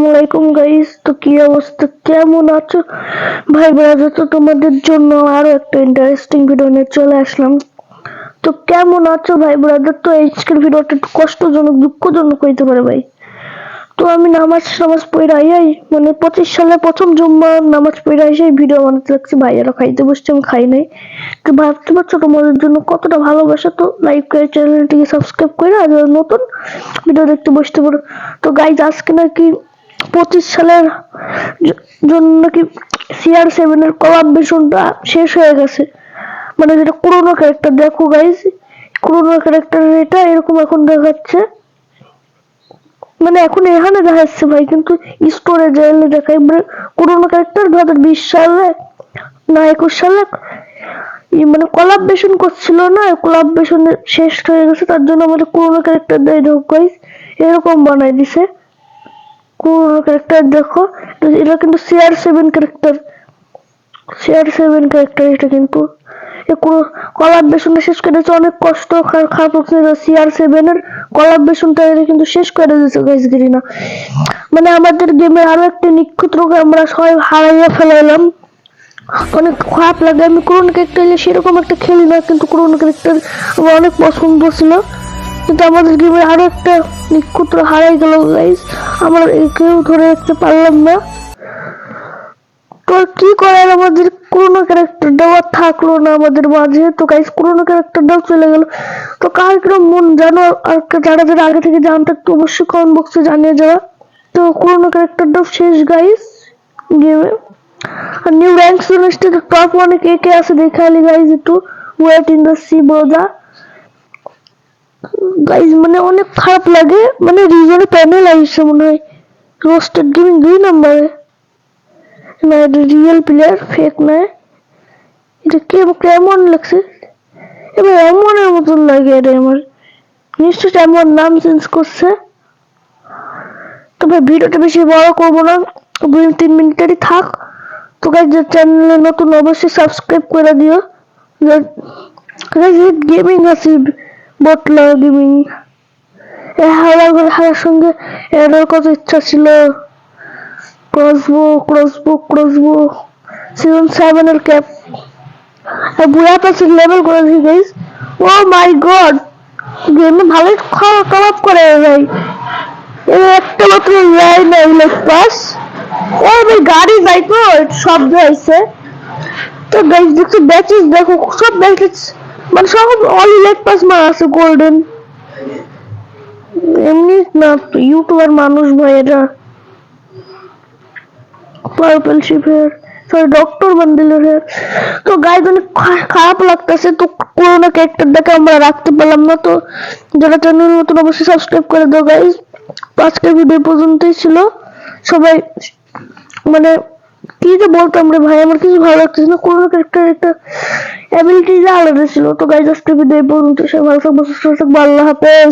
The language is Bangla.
আসসালামু আলাইকুম গাইস তো কি অবস্থা? কেমন আছো? ভাই ব্রাদার তো তোমাদের জন্য আরও একটা ইন্টারেস্টিং ভিডিও নিয়ে চলে আসলাম। তো কেমন আছো ভাই ব্রাদার তো আজকের ভিডিওটা একটু কষ্টজনক, দুঃখজনক হইতে পারে ভাই। তো আমি নামাজ নামাজ পড়ে আই মানে পঁচিশ সালে প্রথম জুম্মা নামাজ পড়ে আইসে ভিডিও বানাতে লাগছি। ভাইয়েরা খাইতে বসছে, আমি খাই নাই। তো ভাবতে পারছ তোমাদের জন্য কতটা ভালোবাসা? তো লাইক করে চ্যানেলটিকে সাবস্ক্রাইব করে আর নতুন ভিডিও দেখতে বসতে পারো। তো গাইজ আজকে নাকি পঁচিশ সালের জন্য নাকি সিআর সেভেনের কলাবরেশনটা শেষ হয়ে গেছে। মানে যেটা পুরোনো ক্যারেক্টার দেখো গাইজ পুরোনো ক্যারেক্টার এটা এরকম এখন দেখাচ্ছে। মানে এখন এখানে দেখা যাচ্ছে ভাই, কিন্তু স্টোরে গেলে দেখাই মানে পুরোনো ক্যারেক্টার দু হাজার বিশ সালে না একুশ সালে মানে কোলাবরেশন করছিল না কোলাবরেশন শেষ হয়ে গেছে, তার জন্য আমাদের পুরোনো ক্যারেক্টার দেয় দেখো গাইস এরকম বানাই দিছে। পুরোনো ক্যারেক্টার দেখো। এটা কিন্তু CR seven character CR seven character এটা কিন্তু। কলাবরেশনটা শেষ করে দিয়েছে। অনেক কষ্ট খারাপ সিআর সেভেনের কলাবরেশনটা এটা কিন্তু শেষ করে দিয়েছে গাইস গিরিনা। মানে আমাদের গেমে আরও একটা নক্ষত্রকে আমরা সবাই হারাইয়া ফেলাইলাম। অনেক খারাপ লাগে। আমি করোনা ক্যারেক্টার সেরকম একটা খেলি না, কিন্তু করোনা ক্যারেক্টার আমার অনেক পছন্দ ছিল। কিন্তু আমাদের গেমে আরও একটা নক্ষত্র হারাই গেল গাইস আমরা একেও ধরে রাখতে পারলাম না। তো কি করার? আমাদের করোনা ক্যারেক্টার দেওয়া থাকল না আমাদের মাঝে। তো গাইস করোনা ক্যারেক্টারটাও চলে গেল। তো কার কিরম মন জানো? আর যারা যারা আগে থেকে জানতে একটু অবশ্যই কমেন্ট বক্সে জানিয়ে যাওয়া তো করোনা ক্যারেক্টারটাও শেষ গাইস গেমে আর নিউ র্যাঙ্ক লিস্টে টপ ওয়ানে কে কে আছে দেখালি গাইস একটু। ওয়েট ইন দ্য সি ব্রোদা গাইজ মানে অনেক খারাপ লাগে। মানে রিজনে প্যানেল আসছে মনে হয়। রোস্টেড গেমিং দুই নম্বরে না, এটা রিয়েল প্লেয়ার ফেক নয় এটা কে কেমন লাগছে? এবার এমনের মতন লাগে এটা আমার। নিশ্চয় এমন নাম চেঞ্জ করছে। তবে ভিডিওটা বেশি বড় করব না। দুই, তিন মিনিটেরই থাক। তো গাইজ চ্যানেলে নতুন, অবশ্যই সাবস্ক্রাইব করে দিও। গেমিং আছি। বটলা গেমিং করে সঙ্গে এর কত ইচ্ছা ছিল। Crossbow crossbow crossbow season cap বুড়া লেভেল ও মাই গড গেমে ভালোই খারাপ খারাপ করে ভাই এবার একটা মাত্র লাইন লাইক পাস ও ভাই গাড়ি যাই তো শব্দ হয়েছে। তো গাইজ দেখছ ব্যাচেস দেখো, সব ব্যাচেস মানে সব অল লেগ পাস মারা আছে গোল্ডেন এমনি না ইউটিউবার মানুষ ভাই এটা পার্পল শিপের সরি ডক্টর বান্ডিলের হেয়ার তো গাইজ অনেক খারাপ লাগতেছে, তো করোনা ক্যারেক্টারটাকে আমরা রাখতে পারলাম না, তো যারা চ্যানেল নতুন অবশ্যই সাবস্ক্রাইব করে দাও গাইজ আজকের ভিডিও পর্যন্তই ছিল। সবাই মানে কি যে বলতাম রে ভাই, আমার কিছু ভালো লাগতেছে না। কোনো ক্যারেক্টার একটা অ্যাবিলিটি আলাদা ছিল। তো গাইজ আজকের ভিডিও পর্যন্ত সবাই ভালো থাকব সুস্থ থাকব আল্লাহ হাফেজ।